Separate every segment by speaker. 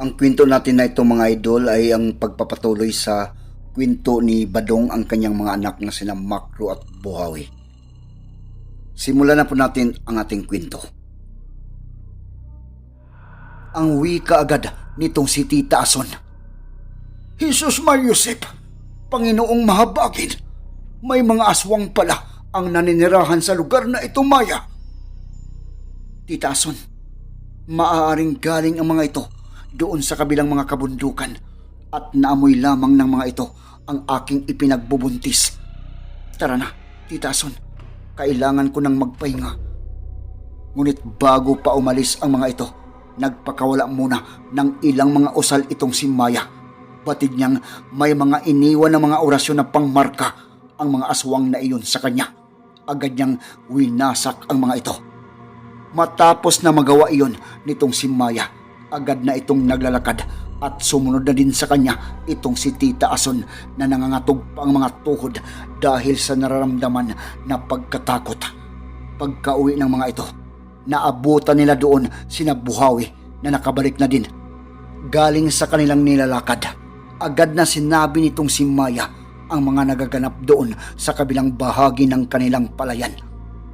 Speaker 1: Ang kwento natin na ito mga idol ay ang pagpapatuloy sa kwento ni Badong ang kanyang mga anak na sina Makro at Buhawi. Simulan na po natin ang ating kwento. Ang wika agad nitong si Tita Ason. Jesus Mariusip, Panginoong mahabagin, may mga aswang pala ang naninirahan sa lugar na ito, Maya. Tita Ason, maaaring galing ang mga ito doon sa kabilang mga kabundukan at naamoy lamang ng mga ito ang aking ipinagbubuntis. Tara na, Tita Ason, kailangan ko nang magpahinga. Ngunit bago pa umalis ang mga ito, nagpakawala muna ng ilang mga usal itong si Maya. Batid niyang may mga iniwan na mga orasyon na pangmarka ang mga aswang na iyon sa kanya. Agad niyang winasak ang mga ito. Matapos na magawa iyon nitong si Maya, agad na itong naglalakad at sumunod na din sa kanya itong si Tita Ason na nangangatog pa ang mga tuhod dahil sa nararamdaman na pagkatakot. Pagka-uwi ng mga ito, naabutan nila doon sina Buhawi na nakabalik na din. Galing sa kanilang nilalakad, agad na sinabi nitong si Maya ang mga nagaganap doon sa kabilang bahagi ng kanilang palayan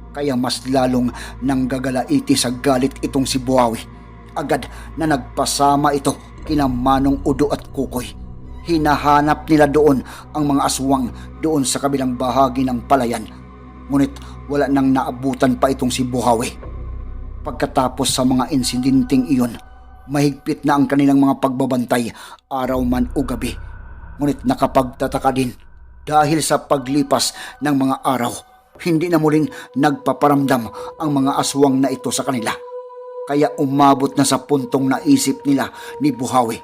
Speaker 1: kaya mas lalong nanggagalaiti sa galit itong si Buhawi. Agad na nagpasama ito kina Manong Udo at Kukoy. Hinahanap nila doon ang mga aswang doon sa kabilang bahagi ng palayan. Ngunit wala nang naabutan pa itong si Buhawi. Pagkatapos sa mga insidenteng iyon, mahigpit na ang kanilang mga pagbabantay araw man o gabi. Ngunit nakapagtataka din dahil sa paglipas ng mga araw hindi na muling nagpaparamdam ang mga aswang na ito sa kanila. Kaya umabot na sa puntong naisip nila ni Buhawi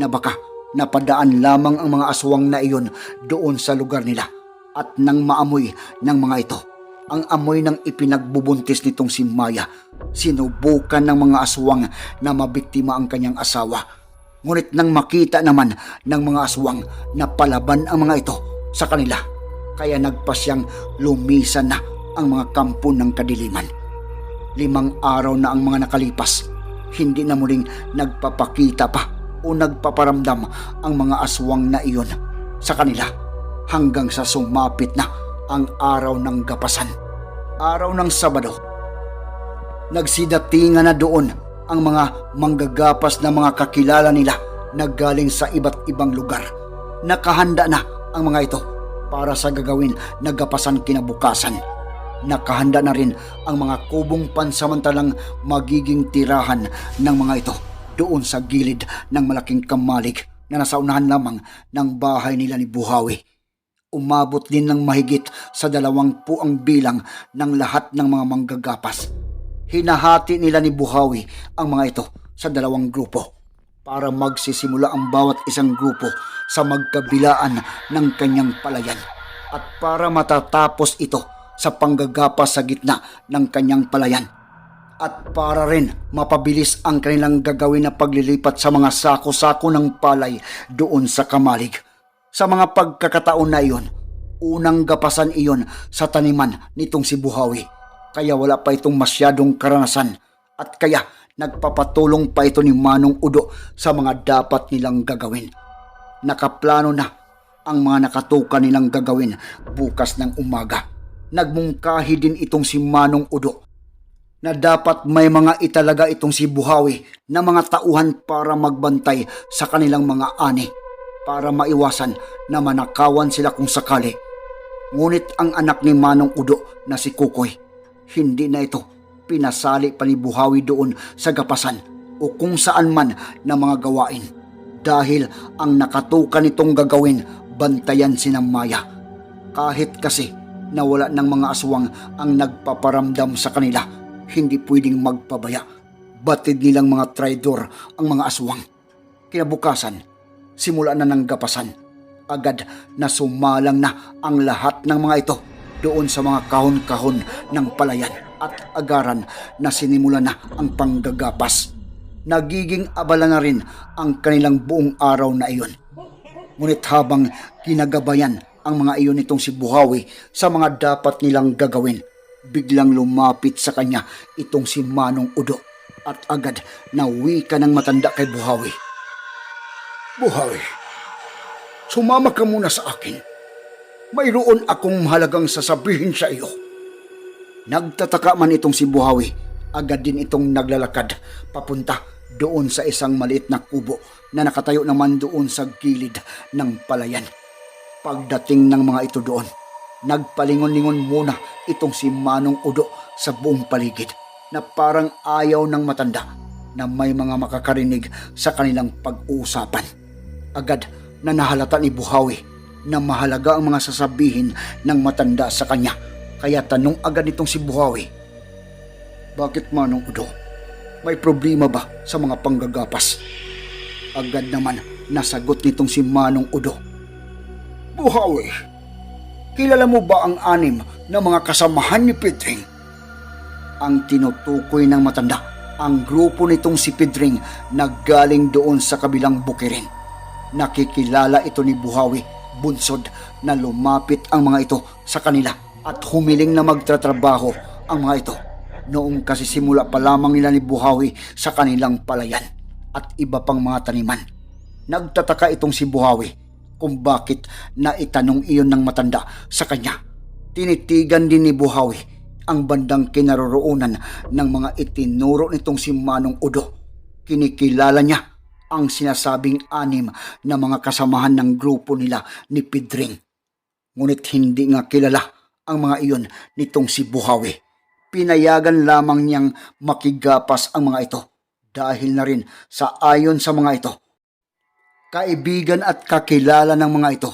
Speaker 1: na baka napadaan lamang ang mga aswang na iyon doon sa lugar nila at nang maamoy ng mga ito. Ang amoy ng ipinagbubuntis nitong si Maya, sinubukan ng mga aswang na mabiktima ang kanyang asawa. Ngunit nang makita naman ng mga aswang na palaban ang mga ito sa kanila, kaya nagpasyang lumisan na ang mga kampo ng kadiliman. Limang araw na ang mga nakalipas, hindi na muling nagpapakita pa o nagpaparamdam ang mga aswang na iyon sa kanila hanggang sa sumapit na ang araw ng gapasan. Araw ng Sabado. Nagsidatingan na doon ang mga manggagapas na mga kakilala nila na galing sa iba't ibang lugar. Nakahanda na ang mga ito para sa gagawin na gapasan kinabukasan. Nakahanda na rin ang mga kubong pansamantalang magiging tirahan ng mga ito doon sa gilid ng malaking kamalig na nasa unahan lamang ng bahay nila ni Buhawi. Umabot din ng mahigit sa dalawang puang bilang ng lahat ng mga manggagapas. Hinahati nila ni Buhawi ang mga ito sa dalawang grupo para magsisimula ang bawat isang grupo sa magkabilaan ng kanyang palayan at para matatapos ito sa panggagapas sa gitna ng kanyang palayan at para rin mapabilis ang kanilang gagawin na paglilipat sa mga sako-sako ng palay doon sa kamalig. Sa mga pagkakataon na iyon, unang gapasan iyon sa taniman nitong si Buhawi. Kaya wala pa itong masyadong karanasan at kaya nagpapatulong pa ito ni Manong Udo sa mga dapat nilang gagawin. Nakaplano na ang mga nakatukan nilang gagawin bukas ng umaga. Nagmungkahi din itong si Manong Udo na dapat may mga italaga itong si Buhawi na mga tauhan para magbantay sa kanilang mga ani para maiwasan na manakawan sila kung sakali. Ngunit ang anak ni Manong Udo na si Kukoy, hindi na ito pinasali pa ni Buhawi doon sa gapasan o kung saan man na mga gawain dahil ang nakatukan nitong gagawin bantayan si Maya. Kahit kasi na wala ng mga aswang ang nagpaparamdam sa kanila, hindi pwedeng magpabaya. Batid nilang mga traidor ang mga aswang. Kinabukasan, simula na ng gapasan. Agad na sumalang na ang lahat ng mga ito doon sa mga kahon-kahon ng palayan at agaran na sinimula na ang panggagapas. Nagiging abala na rin ang kanilang buong araw na iyon. Ngunit habang ginagabayan ang mga iyon nitong si Buhawi sa mga dapat nilang gagawin, biglang lumapit sa kanya itong si Manong Udo at agad na wika ng matanda kay Buhawi. Buhawi, sumama ka muna sa akin. Mayroon akong mahalagang sasabihin sa iyo. Nagtataka man itong si Buhawi, agad din itong naglalakad papunta doon sa isang maliit na kubo na nakatayo naman doon sa gilid ng palayan. Pagdating ng mga ito doon, nagpalingon-lingon muna itong si Manong Udo sa buong paligid na parang ayaw ng matanda na may mga makakarinig sa kanilang pag-uusapan. Agad na nahalata ni Buhawi na mahalaga ang mga sasabihin ng matanda sa kanya. Kaya tanong agad nitong si Buhawi, Bakit Manong Udo? May problema ba sa mga panggagapas? Agad naman nasagot nitong si Manong Udo. Buhawi, kilala mo ba ang anim na mga kasamahan ni Pedring? Ang tinutukoy ng matanda, ang grupo nitong si Pedring na galing doon sa kabilang bukirin. Nakikilala ito ni Buhawi, bunsod na lumapit ang mga ito sa kanila at humiling na magtatrabaho ang mga ito. Noong kasi simula pa lamang nila ni Buhawi sa kanilang palayan at iba pang mga taniman. Nagtataka itong si Buhawi kung bakit naitanong iyon ng matanda sa kanya. Tinitigan din ni Buhawi ang bandang kinaroroonan ng mga itinuro nitong si Manong Udo. Kinikilala niya ang sinasabing anim na mga kasamahan ng grupo nila ni Pidring. Ngunit hindi nga kilala ang mga iyon nitong si Buhawi. Pinayagan lamang niyang makigapas ang mga ito dahil na rin sa ayon sa mga ito kaibigan at kakilala ng mga ito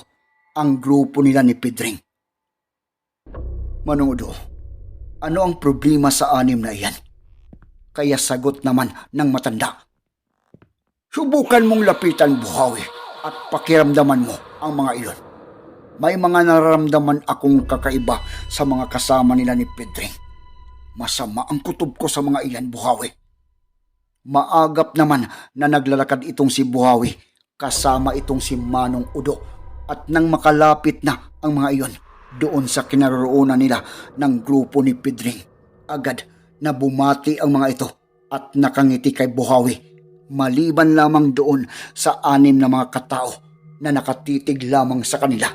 Speaker 1: ang grupo nila ni Pedring. Manudo, ano ang problema sa anim na iyan? Kaya sagot naman ng matanda. Subukan mong lapitan buhawi at pakiramdaman mo ang mga iyon. May mga nararamdaman akong kakaiba sa mga kasama nila ni Pedring. Masama ang kutob ko sa mga iyan, buhawi. Maagap naman na naglalakad itong si Buhawi kasama itong si Manong Udo at nang makalapit na ang mga iyon doon sa kinaroroonan nila ng grupo ni Pedring. Agad na bumati ang mga ito at nakangiti kay Buhawi maliban lamang doon sa anim na mga katao na nakatitig lamang sa kanila.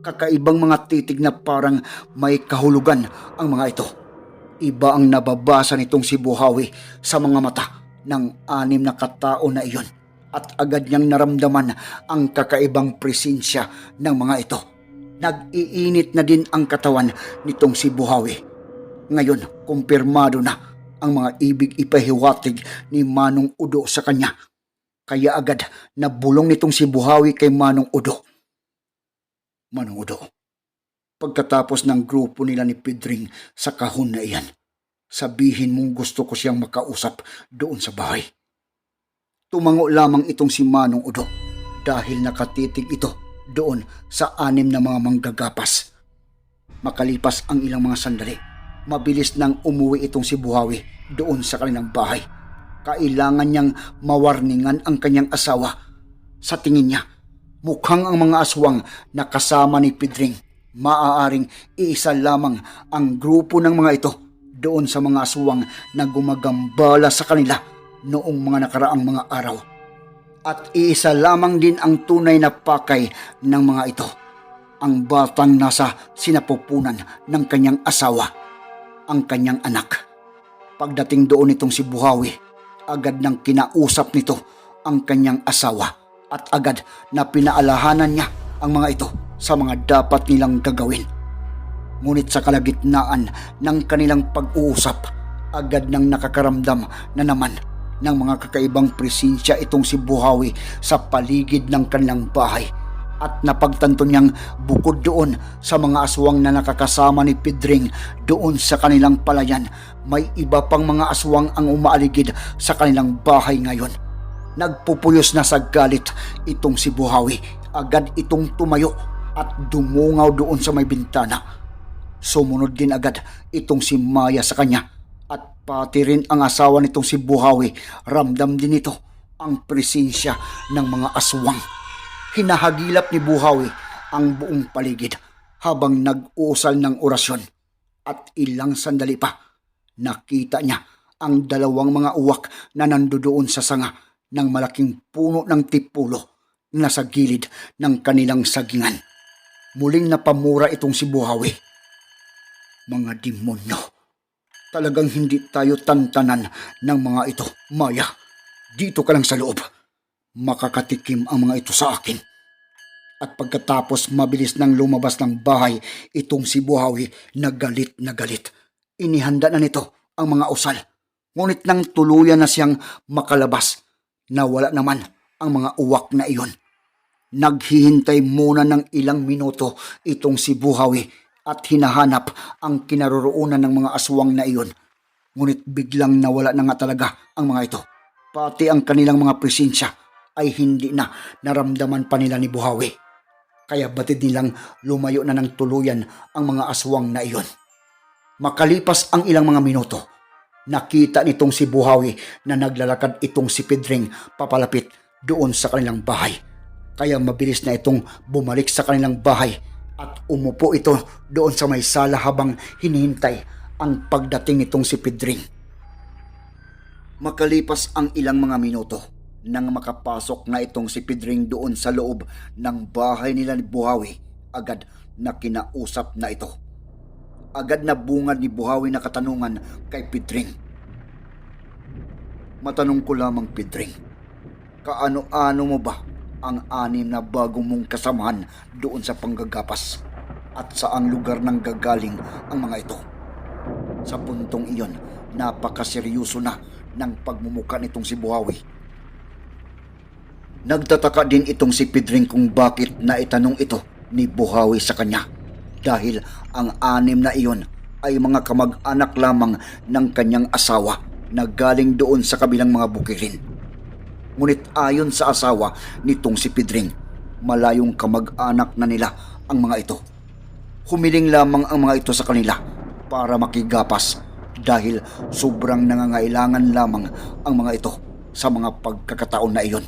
Speaker 1: Kakaibang mga titig na parang may kahulugan ang mga ito. Iba ang nababasa nitong si Buhawi sa mga mata ng anim na katao na iyon at agad niyang naramdaman ang kakaibang presensya ng mga ito. Nag-iinit na din ang katawan nitong si Buhawi. Ngayon, kumpirmado na ang mga ibig ipahiwatig ni Manong Udo sa kanya. Kaya agad nabulong nitong si Buhawi kay Manong Udo. Manong Udo, pagkatapos ng grupo nila ni Pedring sa kahon na iyan, sabihin mong gusto ko siyang makausap doon sa bahay. Tumango lamang itong si Manong Udo dahil nakatitig ito doon sa anim na mga manggagapas. Makalipas ang ilang mga sandali, mabilis nang umuwi itong si Buhawi doon sa kanilang bahay. Kailangan niyang mawarningan ang kanyang asawa. Sa tingin niya, mukhang ang mga aswang na kasama ni Pedring. Maaaring iisa lamang ang grupo ng mga ito doon sa mga aswang na gumagambala sa kanila noong mga nakaraang mga araw. At iisa lamang din ang tunay na pakay ng mga ito. Ang batang nasa sinapupunan ng kanyang asawa, ang kanyang anak. Pagdating doon itong si Buhawi, agad nang kinausap nito ang kanyang asawa at agad na pinaalahanan niya ang mga ito sa mga dapat nilang gagawin. Ngunit sa kalagitnaan ng kanilang pag-uusap, agad nang nakakaramdam na naman ng mga kakaibang presensya itong si Buhawi sa paligid ng kanilang bahay at napagtanto niyang bukod doon sa mga aswang na nakakasama ni Pedring doon sa kanilang palayan, may iba pang mga aswang ang umaaligid sa kanilang bahay ngayon. Nagpupuyos na sa galit itong si Buhawi. Agad itong tumayo at dumungaw doon sa may bintana. Sumunod din agad itong si Maya sa kanya pati rin ang asawa nitong si Buhawi. Ramdam din ito ang presensya ng mga aswang. Hinahagilap ni Buhawi ang buong paligid habang nag-uusal ng orasyon at ilang sandali pa nakita niya ang dalawang mga uwak na nandoon sa sanga ng malaking puno ng tipulo na sa gilid ng kanilang sagingan. Muling napamura itong si Buhawi. Mga demonyo. Talagang hindi tayo tantanan ng mga ito. Maya, dito ka lang sa loob. Makakatikim ang mga ito sa akin. At pagkatapos mabilis nang lumabas ng bahay, itong si Buhawi na galit na galit. Inihanda na nito ang mga usal. Ngunit nang tuluyan na siyang makalabas, nawala naman ang mga uwak na iyon. Naghihintay muna ng ilang minuto itong si Buhawi at hinahanap ang kinaroroonan ng mga aswang na iyon. Ngunit biglang nawala na nga talaga ang mga ito. Pati ang kanilang mga presensya ay hindi na naramdaman pa nila ni Buhawi. Kaya batid nilang lumayo na ng tuluyan ang mga aswang na iyon. Makalipas ang ilang mga minuto, nakita nitong si Buhawi na naglalakad itong si Pedring papalapit doon sa kanilang bahay. Kaya mabilis na itong bumalik sa kanilang bahay at umupo ito doon sa may sala habang hinihintay ang pagdating nitong si Pedring. Makalipas ang ilang mga minuto, nang makapasok na itong si Pedring doon sa loob ng bahay nila ni Buhawi, agad na kinausap na ito. Agad na bungad ni Buhawi na katanungan kay Pedring. Matanong ko lamang Pedring, kaano-ano mo ba ang anim na bago mong kasamahan doon sa panggagapas at saang lugar nang gagaling ang mga ito? Sa puntong iyon, napakaseryoso na ng pagmumuka nitong si Buhawi. Nagtataka din itong si Pedring kung bakit naitanong ito ni Buhawi sa kanya dahil ang anim na iyon ay mga kamag-anak lamang ng kanyang asawa na galing doon sa kabilang mga bukirin. Ngunit ayon sa asawa nitong si Pedring, malayong kamag-anak na nila ang mga ito. Humiling lamang ang mga ito sa kanila para makigapas dahil sobrang nangangailangan lamang ang mga ito sa mga pagkakataon na iyon.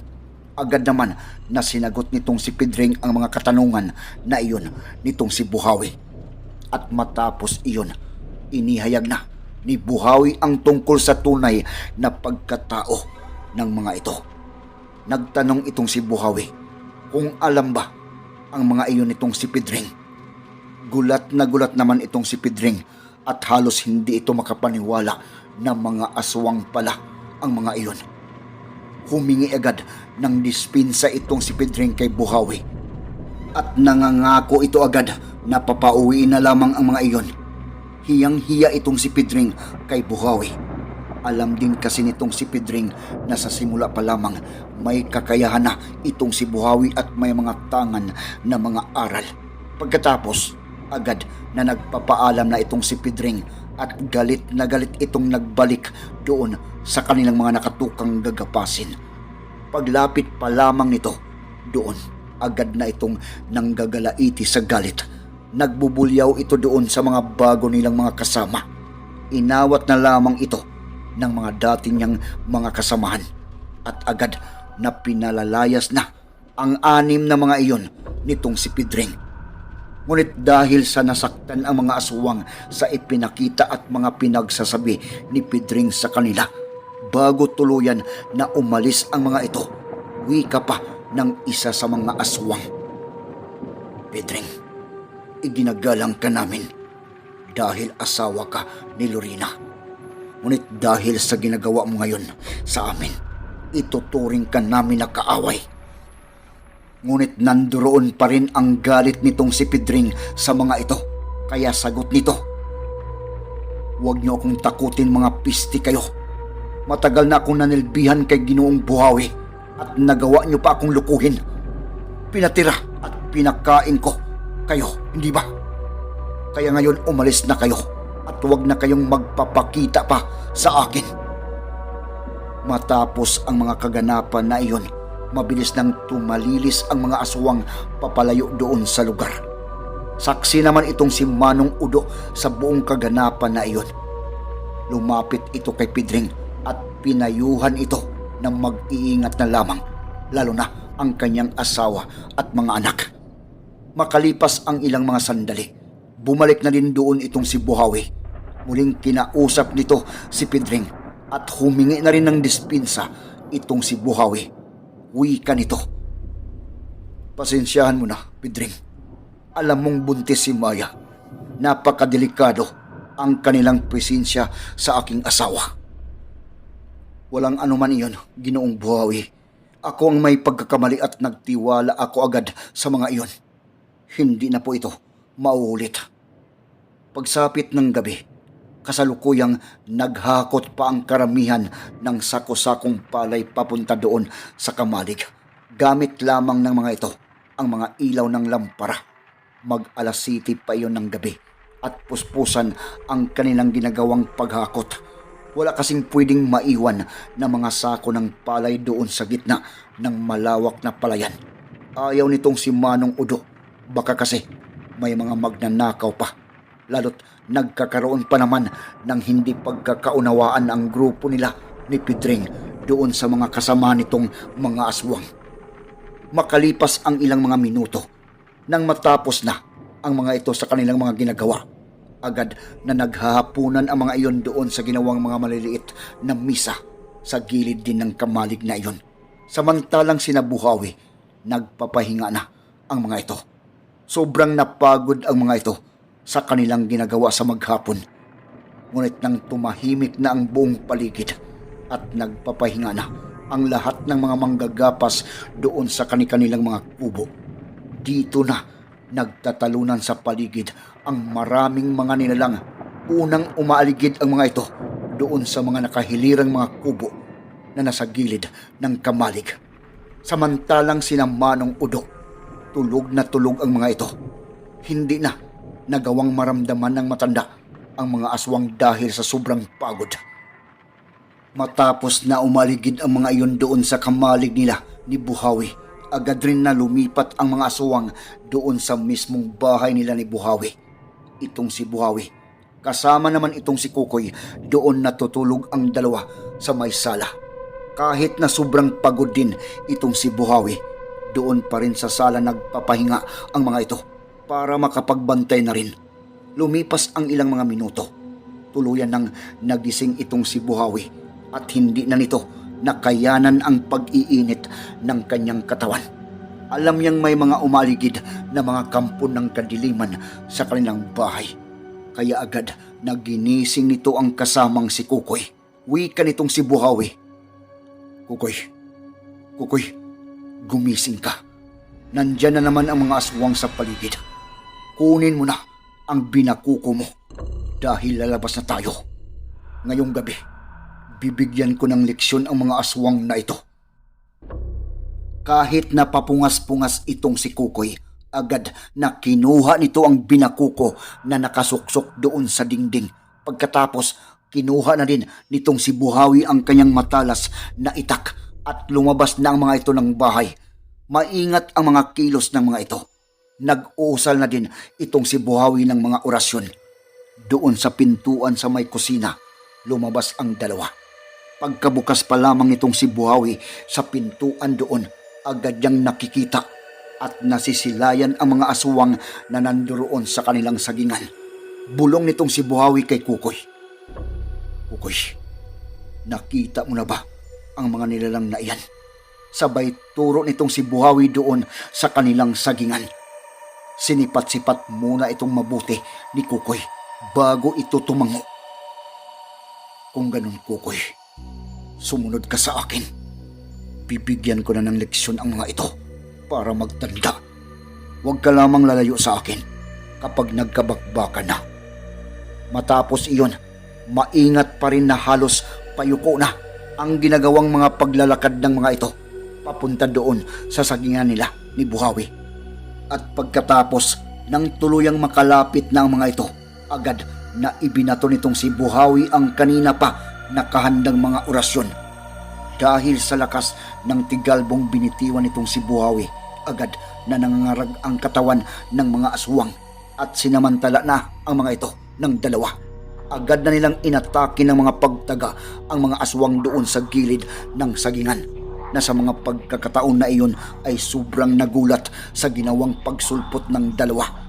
Speaker 1: Agad naman na sinagot nitong si Pedring ang mga katanungan na iyon nitong si Buhawi. At matapos iyon, inihayag na ni Buhawi ang tungkol sa tunay na pagkatao ng mga ito. Nagtanong itong si Buhawi kung alam ba ang mga iyon nitong si Pedring. Gulat na gulat naman itong si Pedring at halos hindi ito makapaniwala na mga aswang pala ang mga iyon. Humingi agad ng dispinsa itong si Pedring kay Buhawi. At nangangako ito agad na papauwi na lamang ang mga iyon. Hiyang-hiya itong si Pedring kay Buhawi. Alam din kasi nitong si Pedring na sa simula pa lamang may kakayahan na itong si Buhawi at may mga tangan na mga aral. Pagkatapos, agad na nagpapaalam na itong si Pedring at galit na galit itong nagbalik doon sa kanilang mga nakatukang gagapasin. Paglapit pa lamang nito, doon agad na itong nanggagalaiti sa galit. Nagbubulyaw ito doon sa mga bago nilang mga kasama. Inawat na lamang ito ng mga dati niyang mga kasamahan at agad na pinalalayas na ang anim na mga iyon nitong si Pedring. Ngunit dahil sa nasaktan ang mga aswang sa ipinakita at mga pinagsasabi ni Pedring sa kanila, bago tuluyan na umalis ang mga ito, wika pa ng isa sa mga aswang. Pedring, iginagalang ka namin dahil asawa ka ni Lorena. Ngunit dahil sa ginagawa mo ngayon sa amin, ituturing ka namin na kaaway. Ngunit nandoon pa rin ang galit nitong si Pedring sa mga ito. Kaya sagot nito, Huwag niyo akong takutin mga pisti kayo. Matagal na akong nanilbihan kay ginoong buhawi at nagawa niyo pa akong lukuhin. Pinatira at pinakain ko. Kayo, hindi ba? Kaya ngayon umalis na kayo at huwag na kayong magpapakita pa sa akin. Matapos ang mga kaganapan na iyon, mabilis nang tumalilis ang mga aswang papalayo doon sa lugar. Saksi naman itong si Manong Udo sa buong kaganapan na iyon. Lumapit ito kay Pidring at pinayuhan ito ng mag-iingat na lamang, lalo na ang kanyang asawa at mga anak. Makalipas ang ilang mga sandali, bumalik na din doon itong si Buhawi. Muling kinausap nito si Pidring at humingi na rin ng dispinsa itong si Buhawi. Wika nito. Pasensyahan mo na, Pidring. Alam mong buntis si Maya. Napakadelikado ang kanilang presensya sa aking asawa. Walang anuman iyon, ginoong Buhawi. Ako ang may pagkakamali at nagtiwala ako agad sa mga iyon. Hindi na po ito mauulit. Pagsapit ng gabi, kasalukuyang naghakot pa ang karamihan ng sako-sakong palay papunta doon sa kamalig. Gamit lamang ng mga ito ang mga ilaw ng lampara. Mag-alas pa iyon ng gabi at puspusan ang kanilang ginagawang paghakot. Wala kasing pwedeng maiwan na mga sako ng palay doon sa gitna ng malawak na palayan. Ayaw nitong si Manong Udo. Baka kasi may mga magnanakaw pa. Lalo't nagkakaroon pa naman ng hindi pagkakaunawaan ang grupo nila ni Pidring doon sa mga kasama nitong mga aswang. Makalipas ang ilang mga minuto, nang matapos na ang mga ito sa kanilang mga ginagawa, agad na naghahapunan ang mga iyon doon sa ginawang mga maliliit na misa sa gilid din ng kamalig na iyon. Samantalang sinabuhawi, nagpapahinga na ang mga ito. Sobrang napagod ang mga ito sa kanilang ginagawa sa maghapon. Ngunit nang tumahimik na ang buong paligid at nagpapahinga na ang lahat ng mga manggagapas doon sa kanilang mga kubo. Dito na nagtatalunan sa paligid ang maraming mga nilalang. Unang umaaligid ang mga ito doon sa mga nakahilirang mga kubo na nasa gilid ng kamalig. Samantalang sinamanong udo, tulog na tulog ang mga ito. Hindi na nagawang maramdaman ng matanda ang mga aswang dahil sa sobrang pagod. Matapos na umaligid ang mga iyon doon sa kamalig nila ni Buhawi, agad rin na lumipat ang mga aswang doon sa mismong bahay nila ni Buhawi. Itong si Buhawi, kasama naman itong si Kukoy, doon natutulog ang dalawa sa may sala. Kahit na sobrang pagod din itong si Buhawi, doon pa rin sa sala nagpapahinga ang mga ito para makapagbantay na rin. Lumipas ang ilang mga minuto. Tuluyan nang nagising itong si Buhawi at hindi na nito nakayanan ang pag-iinit ng kanyang katawan. Alam niyang may mga umaligid na mga kampon ng kadiliman sa kanilang bahay. Kaya agad naginising nito ang kasamang si Kukoy. Wika nitong si Buhawi. Kukoy, Kukoy, gumising ka. Nandyan na naman ang mga aswang sa paligid. Kunin mo na ang binakuko mo dahil lalabas na tayo. Ngayong gabi, bibigyan ko ng leksyon ang mga aswang na ito. Kahit na papungas-pungas itong si Kukoy, agad na kinuha nito ang binakuko na nakasuksok doon sa dingding. Pagkatapos, kinuha na din nitong si Buhawi ang kanyang matalas na itak at lumabas na ang mga ito ng bahay. Maingat ang mga kilos ng mga ito. Nag-uusal na din itong si Buhawi ng mga orasyon. Doon sa pintuan sa may kusina, lumabas ang dalawa. Pagkabukas pa lamang itong si Buhawi sa pintuan doon, agad niyang nakikita at nasisilayan ang mga aswang na nandoon sa kanilang sagingan. Bulong nitong si Buhawi kay Kukoy. Kukoy, nakita mo na ba ang mga nilalang na iyan? Sabay turo nitong si Buhawi doon sa kanilang sagingan. Sinipat-sipat muna itong mabuti ni Kukoy bago ito tumango. Kung ganun, Kukoy, sumunod ka sa akin. Bibigyan ko na ng leksyon ang mga ito para magtanda. Huwag ka lamang lalayo sa akin kapag nagkabakbaka na. Matapos iyon, maingat pa rin na halos payuko na ang ginagawang mga paglalakad ng mga ito papunta doon sa sagingan nila ni Buhawi. At pagkatapos ng tuluyang makalapit na ang mga ito, agad na ibinato nitong si Buhawi ang kanina pa nakahandang mga orasyon. Dahil sa lakas ng tigalbong binitiwan nitong si Buhawi, agad na nangangarag ang katawan ng mga aswang at sinamantala na ang mga ito ng dalawa. Agad na nilang inatake ng mga pagtaga ang mga aswang doon sa gilid ng sagingan na sa mga pagkakataon na iyon ay sobrang nagulat sa ginawang pagsulpot ng dalawa